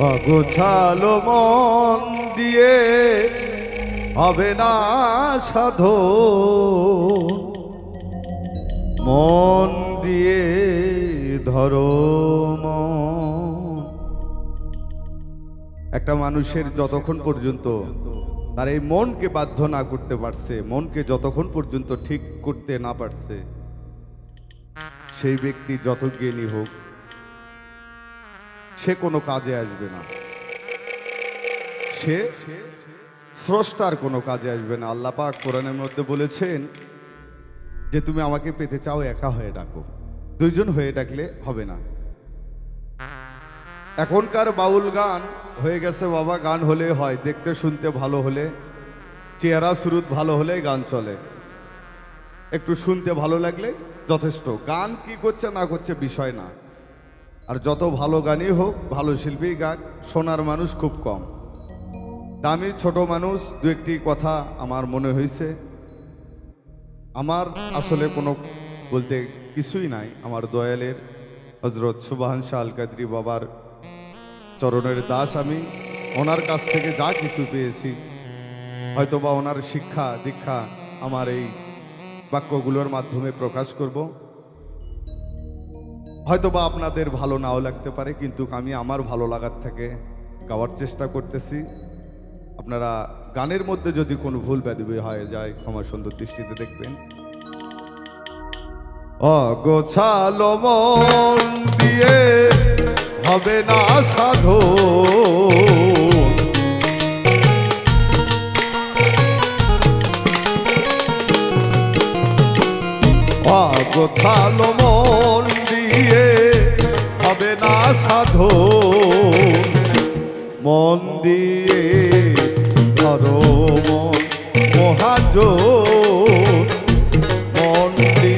অগোছালো মন দিয়ে হবে না সাধো মন দিয়ে ধরো একটা মানুষের যতক্ষণ পর্যন্ত তার এই মনকে বাধ্য না করতে পারছে, মনকে যতক্ষণ পর্যন্ত ঠিক করতে না পারছে, সেই ব্যক্তি যত জ্ঞানী হোক সে কোনো কাজে আসবে না। সে স্রষ্টার কোনো কাজে আসবে না। আল্লাহ পাক কোরআনের মধ্যে বলেছেন যে, তুমি আমাকে পেতে চাও, একা হয়ে ডাকো। দুইজন হয়ে ডাকলে হবে না। এখনকার বাউল গান হয়ে গেছে বাবা, গান হলে হয়, দেখতে শুনতে ভালো হলে, চেহারা সুরুত ভালো হলে গান চলে। একটু শুনতে ভালো লাগলে যথেষ্ট। গান কি করছে না করছে বিষয় না। আর যত ভালো গানই হোক, ভালো শিল্পী গাক শোনার মানুষ খুব কম। দামি ছোট মানুষ, দু একটি কথা আমার মনে হয়েছে। আমার আসলে কোনো বলতে কিছুই নাই, আমার দয়ালের হজরত সুবাহান শাহ আল কাদরি বাবার চরণের দাস আমি। ওনার কাছ থেকে যা কিছু পেয়েছি, হয়তোবা ওনার শিক্ষা দীক্ষা আমার এই বাক্যগুলোর মাধ্যমে প্রকাশ করব। হয়তো বা আপনাদের ভালো নাও লাগতে পারে, কিন্তু আমি আমার ভালো লাগার থেকে গাওয়ার চেষ্টা করতেছি। আপনারা গানের মধ্যে যদি কোনো ভুল ব্যাধি হয়ে, যায় ক্ষমা সুন্দর দৃষ্টিতে দেখবেন। অগোছালো মন দিয়ে হবে না সাধু। অগোছালো মন সাধু মন দিয়ে ধরো মন মহাজ মন দিয়ে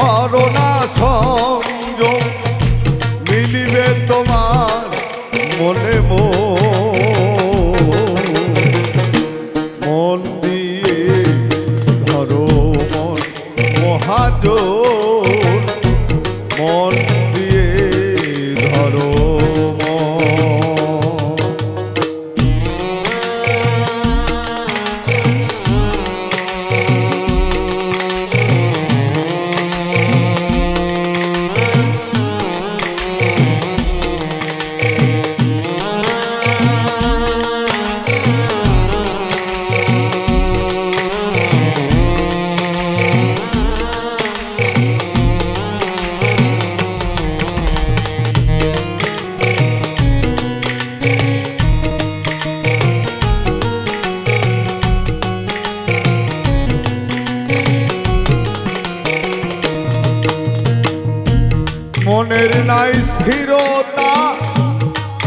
করোনা সংযোগ মিলিবে তোমার মনে মন। দিয়ে ধরো মন মহাজন মনের নাই স্থিরতা,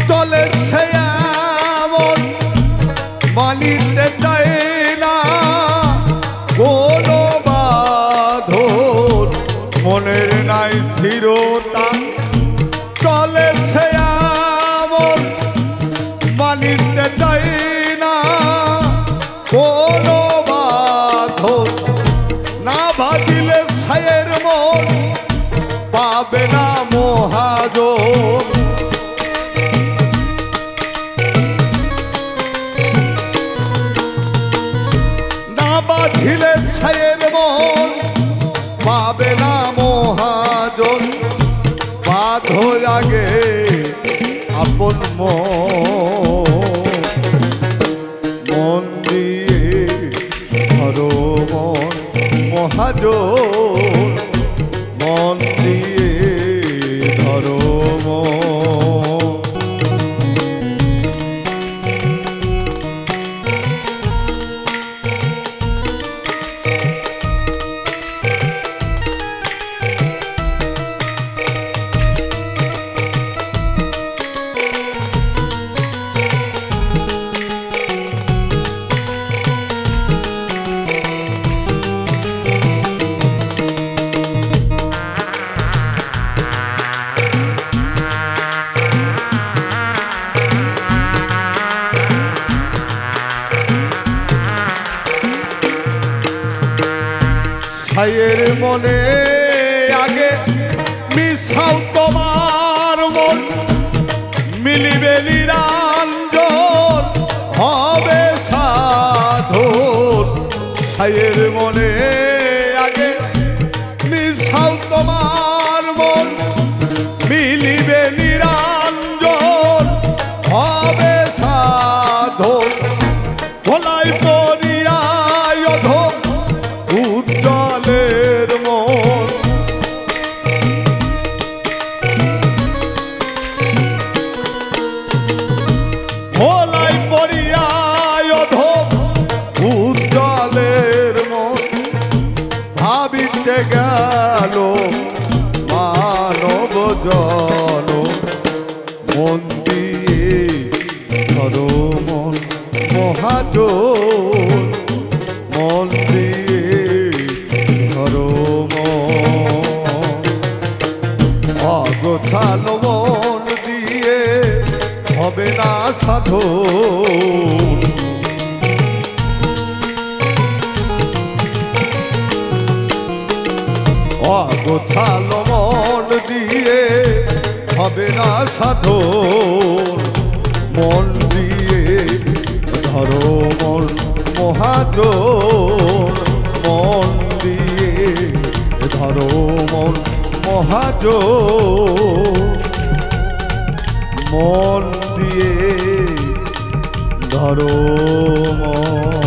চলে সে মানিতে চায় না। কোনো বাঁধন মনের নাই স্থিরতা, চলে সে মানিতে চাই না। কোনো বাঁধন না ভাবিলে সায়ের পাবে না মহাজন না বাঁধিলে ছায়ের মন, পাবে না মহাজন। বাঁধো আগে আপন মন। দিয়ে ধরো মন মহাজন। ছাইয়ের মনে আগে মিশাও তোমার মন। মিলিবে নিরঞ্জন হবে সাধন। সাইয়ের মনে ভাবিতে গেল মানব জল। মন দিয়ে ধরো মন, মহাজোর। মন দিয়ে মন দিয়ে হবে না সাধু। অগোছালো মন দিয়ে, হবে না সাধু। মন দিয়ে ধরো মন মহাজন মন দিয়ে ধরো মন মহাজন মন দিয়ে ধরো মন